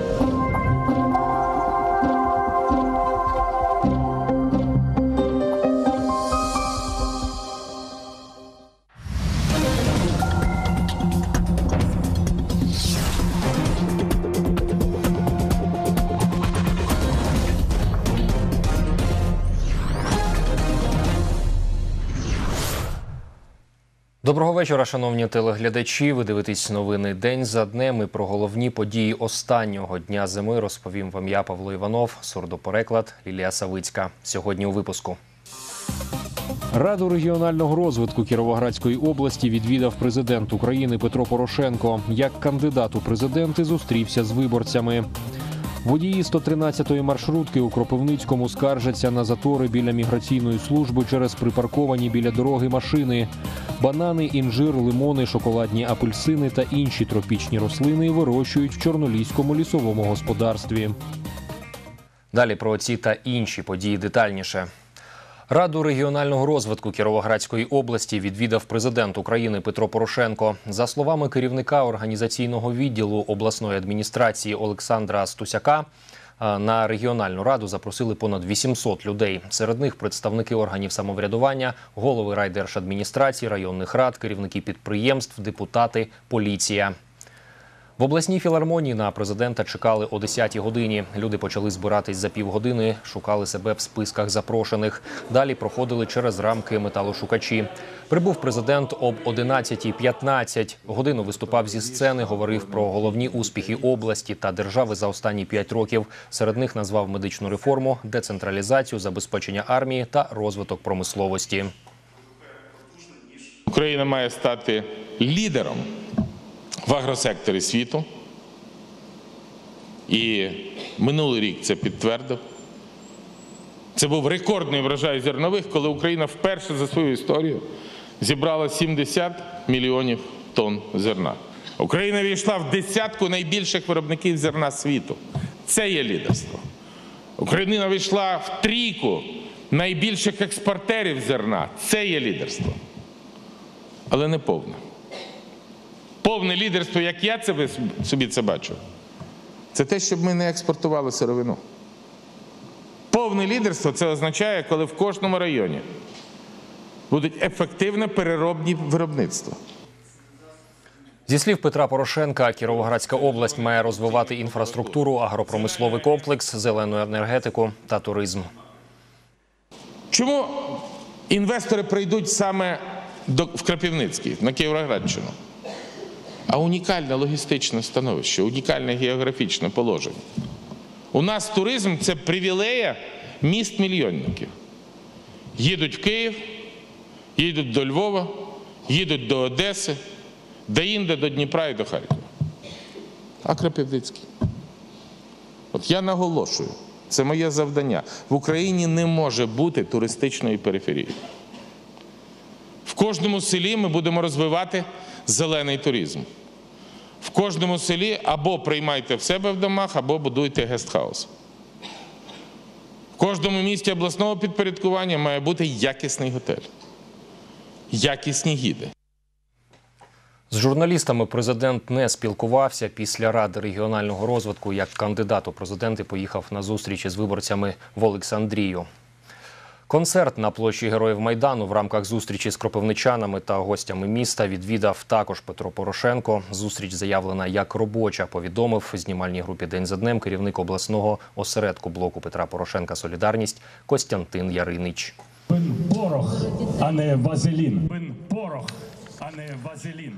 Oh. Доброго вечора, шановні телеглядачі. Ви дивитесь новини день за днем. І про головні події останнього дня зими розповім вам я, Павло Іванов, сурдопереклад Лілія Савицька. Сьогодні у випуску. Раду регіонального розвитку Кіровоградської області відвідав президент України Петро Порошенко. Як кандидат у президенти зустрівся з виборцями. Водії 113-ї маршрутки у Кропивницькому скаржаться на затори біля міграційної служби через припарковані біля дороги машини. Банани, інжир, лимони, шоколадні апельсини та інші тропічні рослини вирощують в Чорноліському лісовому господарстві. Далі про ці та інші події детальніше. Раду регіонального розвитку Кіровоградської області відвідав президент України Петро Порошенко. За словами керівника організаційного відділу обласної адміністрації Олександра Стусяка. е, На регіональну раду запросили понад 800 людей. Серед них представники органів самоврядування, голови райдержадміністрації, районних рад, керівники підприємств, депутати, поліція. В обласній філармонії на президента чекали о 10-й годині. Люди почали збиратись за півгодини, шукали себе в списках запрошених. Далі проходили через рамки металошукачі. Прибув президент об 11.15. Годину виступав зі сцени, говорив про головні успіхи області та держави за останні п'ять років. Серед них назвав медичну реформу, децентралізацію, забезпечення армії та розвиток промисловості. Україна має стати лідером в агросекторі світу. І минулий рік це підтвердив. Це був рекордний врожай зернових, коли Україна вперше за свою історію зібрала 70 мільйонів тонн зерна. Україна війшла в десятку найбільших виробників зерна світу. Це є лідерство. Україна війшла в трійку найбільших експортерів зерна. Це є лідерство. Але не повне. Повне лідерство, як я це собі це бачу, це те, щоб ми не експортували сировину. Повне лідерство це означає, коли в кожному районі будуть ефективне переробні виробництва. Зі слів Петра Порошенка, Кіровоградська область має розвивати інфраструктуру, агропромисловий комплекс, зелену енергетику та туризм. Чому інвестори прийдуть саме до, в Крапівницький, на Кіровоградщину? А унікальне логістичне становище, унікальне географічне положення. У нас туризм це привілея міст мільйонників. Їдуть в Київ, їдуть до Львова, їдуть до Одеси, де інде до Дніпра і до Харкова. А Крапивницький. От я наголошую, це моє завдання. В Україні не може бути туристичної периферії. В кожному селі ми будемо розвивати зелений туризм. В кожному селі або приймайте в себе в домах, або будуйте гестхаус. В кожному місті обласного підпорядкування має бути якісний готель, якісні гіди. З журналістами президент не спілкувався після ради регіонального розвитку. Як кандидат у президенти поїхав на зустрічі з виборцями в Олександрію. Концерт на площі Героїв Майдану в рамках зустрічі з кропивничанами та гостями міста відвідав також Петро Порошенко. Зустріч заявлена як робоча. Повідомив знімальній групі День за днем керівник обласного осередку блоку Петра Порошенка Солідарність Костянтин Яринич. Порох, а не вазелін. Порох, а не вазелін.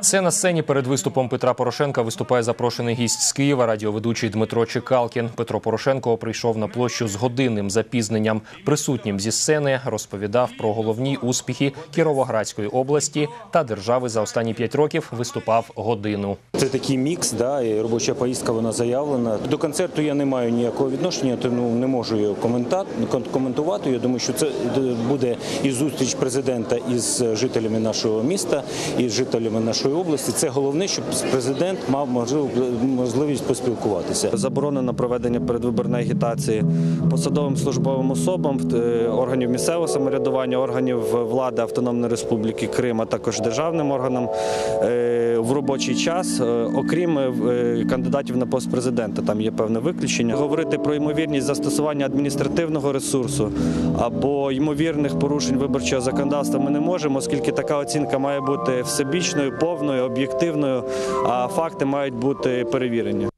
Це на сцені перед виступом Петра Порошенка виступає запрошений гість з Києва, радіоведучий Дмитро Чекалкін. Петро Порошенко прийшов на площу з годинним запізненням. Присутнім зі сцени розповідав про головні успіхи Кіровоградської області та держави за останні п'ять років. Виступав годину. Це такий мікс, да, і робоча поїздка вона заявлена. До концерту я не маю ніякого відношення, тому не можу його коментувати. Я думаю, що це буде і зустріч президента із жителями нашого міста, і з жителями нашої області. Це головне, щоб президент мав можливість поспілкуватися. Заборонено проведення передвиборної агітації посадовим службовим особам е, органів місцевого самоврядування, органів влади Автономної Республіки Крим, а також державним органам е, в робочий час, е, окрім кандидатів на пост президента. Там є певне виключення. Говорити про ймовірність застосування адміністративного ресурсу або ймовірних порушень виборчого законодавства ми не можемо, оскільки така оцінка має бути всебічною, повною, об'єктивною, а факти мають бути перевірені.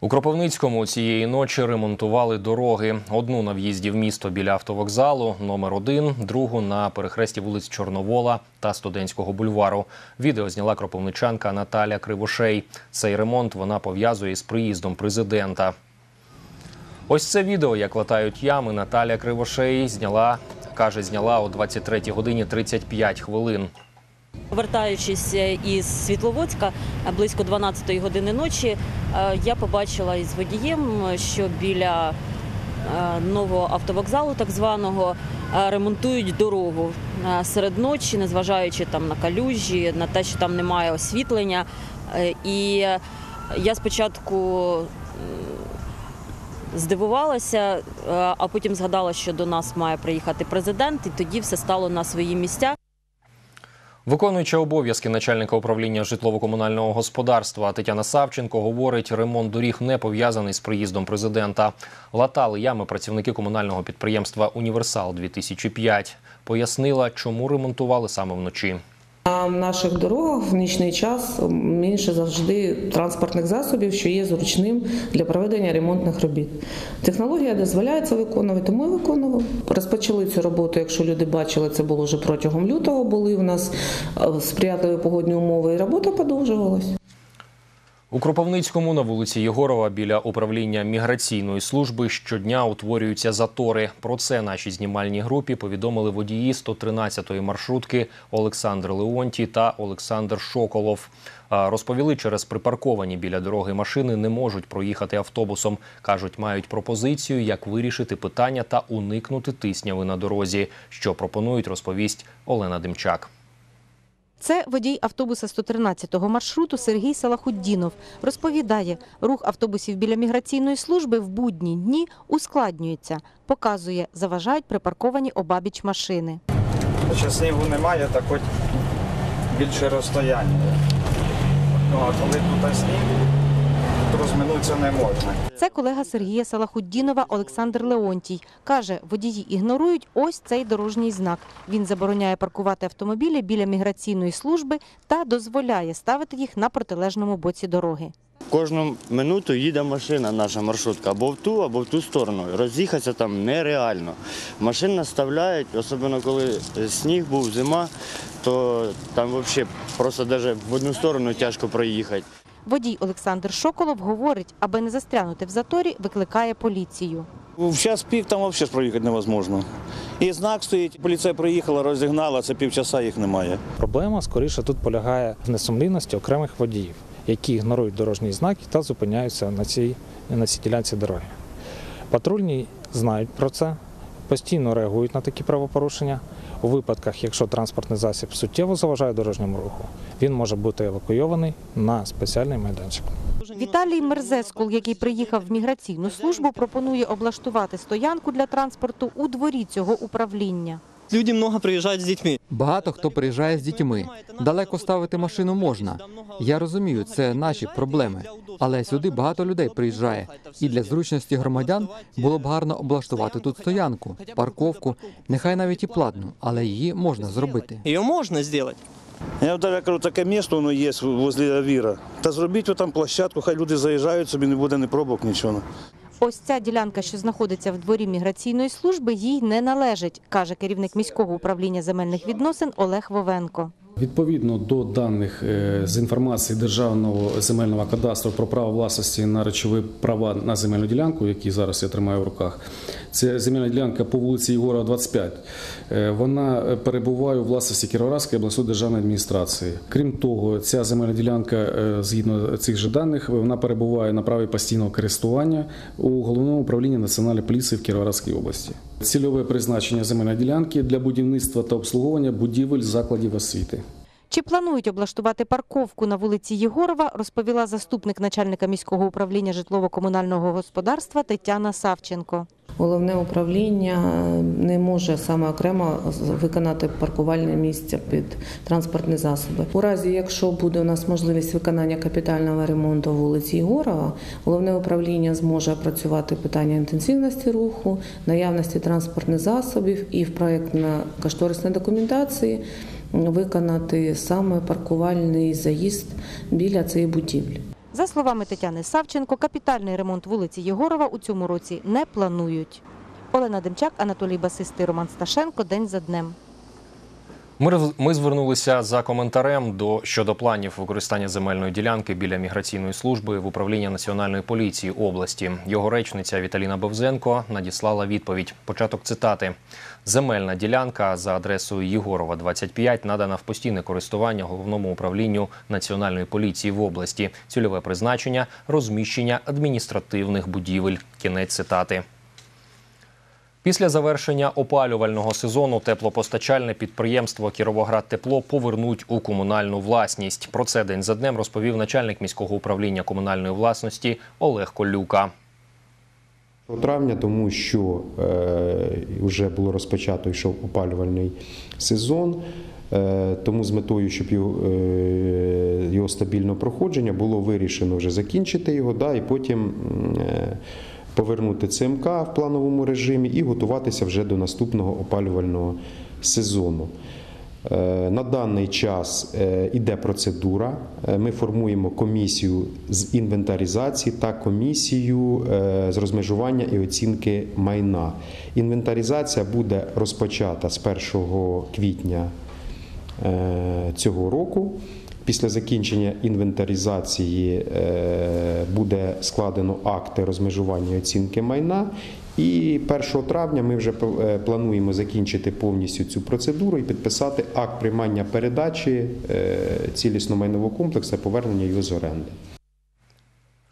У Кропивницькому цієї ночі ремонтували дороги. Одну на в'їзді в місто біля автовокзалу, номер один, другу на перехресті вулиць Чорновола та Студентського бульвару. Відео зняла кропивничанка Наталя Кривошей. Цей ремонт вона пов'язує з приїздом президента. Ось це відео, як латають ями, Наталя Кривошей зняла, каже, зняла о 23 годині 35 хвилин. Повертаючись е, із Світловодська е, близько 12-ї години ночі, е, я побачила із водієм, що біля нового автовокзалу, так званого, ремонтують дорогу серед ночі, незважаючи там на калюжі, на те, що там немає освітлення. І я спочатку здивувалася, а потім згадала, що до нас має приїхати президент, і тоді все стало на свої місця. Виконуюча обов'язки начальника управління житлово-комунального господарства Тетяна Савченко говорить, ремонт доріг не пов'язаний з приїздом президента. Латали ями працівники комунального підприємства Універсал 2005 Пояснила, чому ремонтували саме вночі. На наших дорогах в нічний час менше завжди транспортних засобів, що є зручним для проведення ремонтних робіт. Технологія дозволяє це виконувати, тому і. Розпочали цю роботу, якщо люди бачили, це було вже протягом лютого. Були в нас е, сприятливі погодні умови, і робота продовжувалась. У Кропивницькому на вулиці Єгорова біля управління міграційної служби щодня утворюються затори. Про це нашій знімальній групі повідомили водії 113-ї маршрутки Олександр Леонтій та Олександр Шоколов. Розповіли, через припарковані біля дороги машини не можуть проїхати автобусом. Кажуть, мають пропозицію, як вирішити питання та уникнути тисняви на дорозі. Що пропонують, розповість Олена Демчак. Це водій автобуса 113-го маршруту Сергій Салахуддінов. Розповідає, рух автобусів біля міграційної служби в будні дні ускладнюється. Показує, заважають припарковані обабіч машини. Якщо снігу немає, так хоч більше розстояння. Ну, а коли тут сніг, розминутися не можна. Це колега Сергія Салахуддінова Олександр Леонтій. Каже, водії ігнорують ось цей дорожній знак. Він забороняє паркувати автомобілі біля міграційної служби та дозволяє ставити їх на протилежному боці дороги. Кожну минуту їде машина, наша маршрутка, або в ту, або в ту сторону. Роз'їхатися там нереально. Машин наставляють, особливо коли сніг був, зима, то там взагалі просто навіть в одну сторону тяжко проїхати. Водій Олександр Шоколов говорить, аби не застрянути в заторі, викликає поліцію. В час пік там взагалі проїхати невозможно. І знак стоїть, поліція приїхала, розігнала, це півчаса їх немає. Проблема скоріше тут полягає в несумлінності окремих водіїв, які ігнорують дорожні знаки та зупиняються на цій, на цій ділянці дороги. Патрульні знають про це, постійно реагують на такі правопорушення. У випадках, якщо транспортний засіб суттєво заважає дорожньому руху, він може бути евакуйований на спеціальний майданчик. Віталій Мерзескул, який приїхав в міграційну службу, пропонує облаштувати стоянку для транспорту у дворі цього управління. Люди много приїжджають з дітьми. Багато хто приїжджає з дітьми. Далеко ставити машину можна. Я розумію, це наші проблеми. Але сюди багато людей приїжджає. І для зручності громадян було б гарно облаштувати тут стоянку, парковку, нехай навіть і платну, але її можна зробити. Її можна зробити. Я я кажу, таке місто воно є возле Авіра. Та зробіть там площадку, хай люди заїжджають, собі не буде ні пробок, нічого. Ось ця ділянка, що знаходиться в дворі міграційної служби, їй не належить, каже керівник міського управління земельних відносин Олег Вовенко. Відповідно до даних е, з інформації Державного земельного кадастру про право власності на речові права на земельну ділянку, які зараз я тримаю в руках, це земельна ділянка по вулиці Єгора, 25. Е, Вона е, перебуває у власності Кіровоградської обласної державної адміністрації. Крім того, ця земельна ділянка, згідно цих же даних, вона перебуває на праві постійного користування у головному управлінні національної поліції в Кіровоградській області. Цільове призначення земельної ділянки для будівництва та обслуговування будівель закладів освіти. Чи планують облаштувати парковку на вулиці Єгорова, розповіла заступник начальника міського управління житлово-комунального господарства Тетяна Савченко. Головне управління не може саме окремо виконати паркувальне місце під транспортні засоби. У разі, якщо буде у нас можливість виконання капітального ремонту вулиці Єгорова, головне управління зможе опрацювати питання інтенсивності руху, наявності транспортних засобів і в проєктно-кошторисній документації виконати саме паркувальний заїзд біля цієї будівлі. За словами Тетяни Савченко, капітальний ремонт вулиці Єгорова у цьому році не планують. Олена Демчак, Анатолій Басистий, Роман Сташенко. День за днем. Ми, ми звернулися за коментарем до щодо планів використання земельної ділянки біля міграційної служби в управління національної поліції області. Його речниця Віталіна Бевзенко надіслала відповідь. Початок цитати: земельна ділянка за адресою Єгорова 25 надана в постійне користування головному управлінню національної поліції в області. Цільове призначення розміщення адміністративних будівель. Кінець цитати. Після завершення опалювального сезону теплопостачальне підприємство Кіровоград Тепло повернуть у комунальну власність. Про це день за днем розповів начальник міського управління комунальної власності Олег Колюка. травня, тому що е, вже було розпочато йшов опалювальний сезон. Е, Тому з метою, щоб його, е, його проходження, було вирішено вже закінчити його, і потім повернути ЦМК в плановому режимі і готуватися вже до наступного опалювального сезону. Е, На даний час е, іде процедура. Е, Ми формуємо комісію з інвентаризації та комісію з розмежування і оцінки майна. Інвентаризація буде розпочата з 1 квітня цього року. Після закінчення інвентаризації е, буде складено акти розмежування оцінки майна. І 1 травня ми вже е, плануємо закінчити повністю цю процедуру і підписати акт приймання передачі цілісно цілісного майнового комплексу, повернення його з оренди.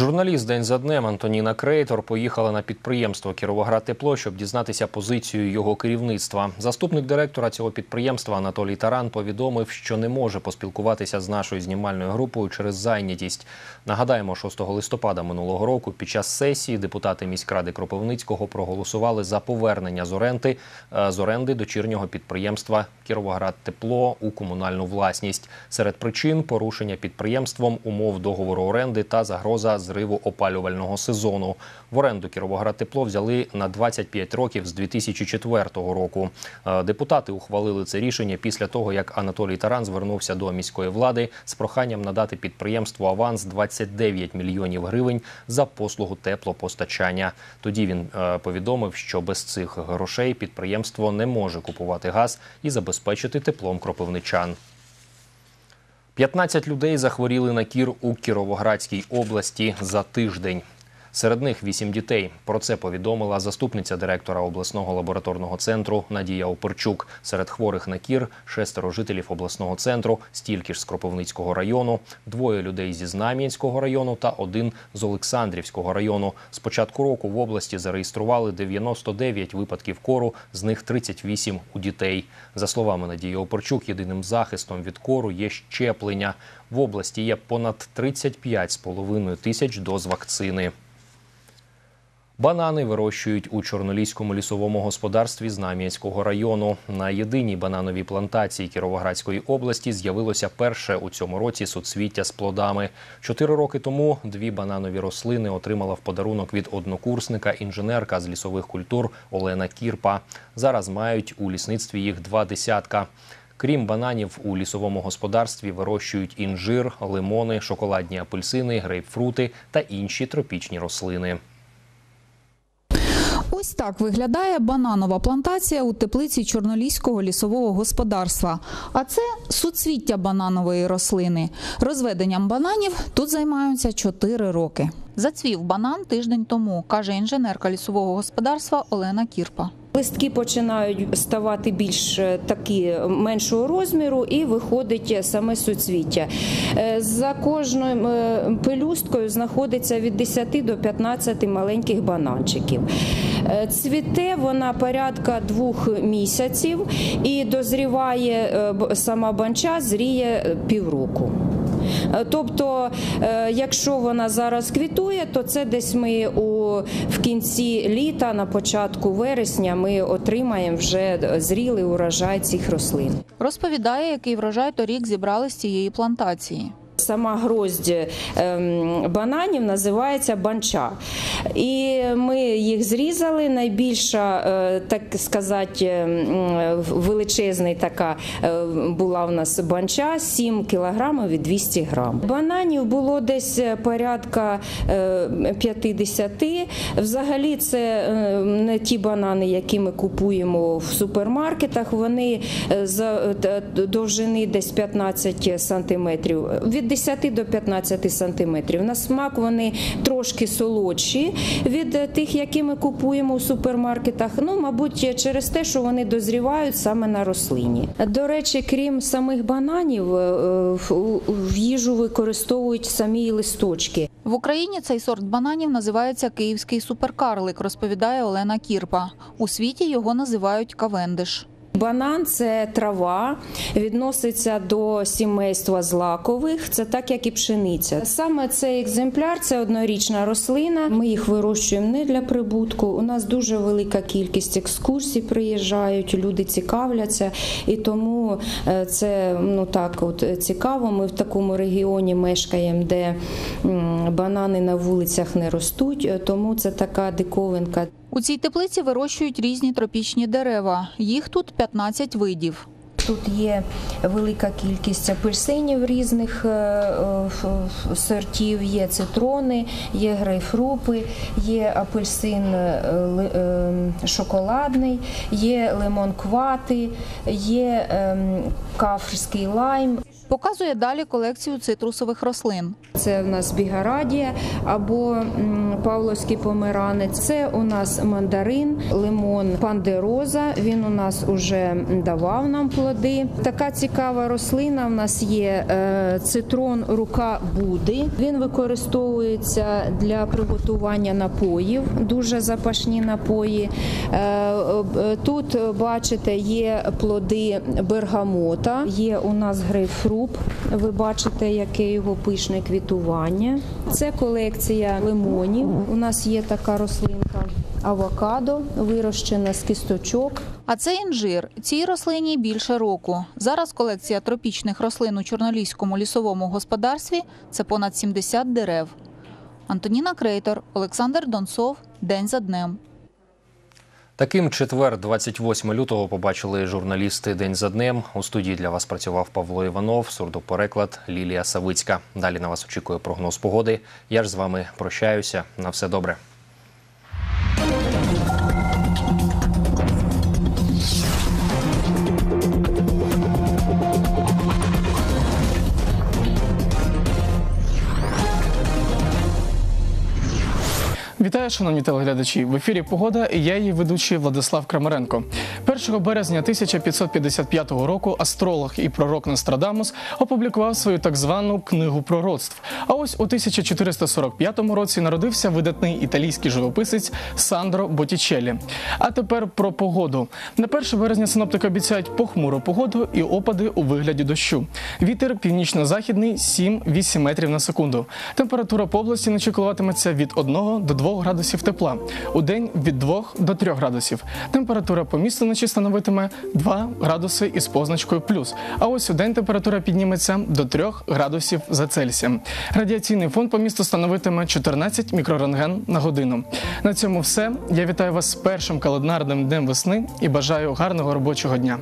Журналіст день за днем Антоніна Крейтор поїхала на підприємство Кіровоград Тепло, щоб дізнатися позицію його керівництва. Заступник директора цього підприємства Анатолій Таран повідомив, що не може поспілкуватися з нашою знімальною групою через зайнятість. Нагадаємо, 6 листопада минулого року під час сесії депутати міськради Кропивницького проголосували за повернення з оренди е, з оренди дочірнього підприємства Кіровоград Тепло у комунальну власність. Серед причин порушення підприємством умов договору оренди та загроза зриву опалювального сезону. В оренду Кіровоград Тепло взяли на 25 років з 2004 року. Е, Депутати ухвалили це рішення після того, як Анатолій Таран звернувся до міської влади з проханням надати підприємству аванс 29 мільйонів гривень за послугу теплопостачання. Тоді він е, повідомив, що без цих грошей підприємство не може купувати газ і забезпечити теплом кропивничан. 15 людей захворіли на кір у Кіровоградській області за тиждень. Серед них 8 дітей. Про це повідомила заступниця директора обласного лабораторного центру Надія Оперчук. Серед хворих на кір шестеро жителів обласного центру, стільки ж з Кропивницького району, двоє людей зі Знам'янського району та один з Олександрівського району. З початку року в області зареєстрували 99 випадків кору, з них 38 у дітей. За словами Надії Оперчук, єдиним захистом від кору є щеплення. В області є понад 35,5 тисяч доз вакцини. Банани вирощують у Чорноліському лісовому господарстві Знам'янського району. На єдиній банановій плантації Кіровоградської області з'явилося перше у цьому році суцвіття з плодами. Чотири роки тому дві бананові рослини отримала в подарунок від однокурсника інженерка з лісових культур Олена Кірпа. Зараз мають у лісництві їх два десятка. Крім бананів, у лісовому господарстві вирощують інжир, лимони, шоколадні апельсини, грейпфрути та інші тропічні рослини. Ось так виглядає бананова плантація у теплиці Чорноліського лісового господарства. А це суцвіття бананової рослини. Розведенням бананів тут займаються 4 роки. Зацвів банан тиждень тому, каже інженерка лісового господарства Олена Кірпа. Листки починають ставати більш е, такі меншого розміру і виходить саме суцвіття. Е, За кожною е, пелюсткою знаходиться від 10 до 15 маленьких бананчиків. Е, Цвіте вона порядка двох місяців і дозріває е, сама банча, зріє е, півроку. Тобто, якщо вона зараз квітує, то це десь ми у в кінці літа, на початку вересня, ми отримаємо вже зрілий урожай цих рослин. Розповідає, який врожай торік зібрали з цієї плантації. Сама гроздь ем, бананів називається банча. І ми їх зрізали. Найбільша, е, так сказати, ем, величезна така е, була у нас банча 7 кілограмів і 200 грам. Бананів було десь порядка е, 50. Взагалі, це не ті банани, які ми купуємо в супермаркетах. Вони е, довжини десь 15 сантиметрів. Від 10 до 15 сантиметрів. На смак вони трошки солодші від е, тих, які ми купуємо у супермаркетах. Ну, мабуть, через те, що вони дозрівають саме на рослині. До речі, крім самих бананів, е, в- в їжу використовують самі листочки. В Україні цей сорт бананів називається київський суперкарлик, розповідає Олена Кірпа. У світі його називають кавендиш. Банан це трава, відноситься до сімейства злакових, це так як і пшениця. Саме цей екземпляр це однорічна рослина. Ми їх вирощуємо не для прибутку. У нас дуже велика кількість екскурсій приїжджають, люди цікавляться, і тому е, це ну так, от е, цікаво. Ми в такому регіоні мешкаємо, де банани на вулицях не ростуть, е, тому це така диковинка. У цій теплиці вирощують різні тропічні дерева. Їх тут 15 видів. Тут є велика кількість апельсинів різних е, е, сортів, є цитрони, є грейпфрупи, є апельсин е, шоколадний, є лимон квати, є ем, кафрський лайм. Показує далі колекцію цитрусових рослин. Це у нас бігарадія або павловський померанець. Це у нас мандарин, лимон пандероза. Він у нас уже давав нам плоди. Така цікава рослина. У нас є е, цитрон рука Буди. Він використовується для приготування напоїв, дуже запашні напої. Е, е, Тут бачите, є плоди бергамота, є у нас грейпфрут. Ви бачите, яке його пишне квітування. Це колекція лимонів. У нас є така рослинка авокадо, вирощена з кісточок. А це інжир. Цій рослині більше року. Зараз колекція тропічних рослин у Чорноліському лісовому господарстві це понад 70 дерев. Антоніна Крейтор, Олександр Донцов. День за днем. Таким четвер, 28 лютого, побачили журналісти день за днем. У студії для вас працював Павло Іванов, сурдопереклад Лілія Савицька. Далі на вас очікує прогноз погоди. Я ж з вами прощаюся. На все добре. Вітаю, шановні телеглядачі. В ефірі Погода і я її ведучий Владислав Крамаренко. 1 березня 1555 року астролог і пророк Нострадамус опублікував свою так звану книгу пророцтв. А ось у 1445 році народився видатний італійський живописець Сандро Боттічеллі. А тепер про погоду. На 1 березня синоптики обіцяють похмуру погоду і опади у вигляді дощу. Вітер північно-західний 7-8 метрів на секунду. Температура по області ночі коливатиметься від 1 до 2 градусів тепла. У день від 2 до 3 градусів. Температура по місту вночі становитиме 2 градуси із позначкою плюс. А ось у день температура підніметься до 3 градусів за Цельсієм. Радіаційний фон по місту становитиме 14 мікрорентген на годину. На цьому все. Я вітаю вас з першим календарним днем весни і бажаю гарного робочого дня.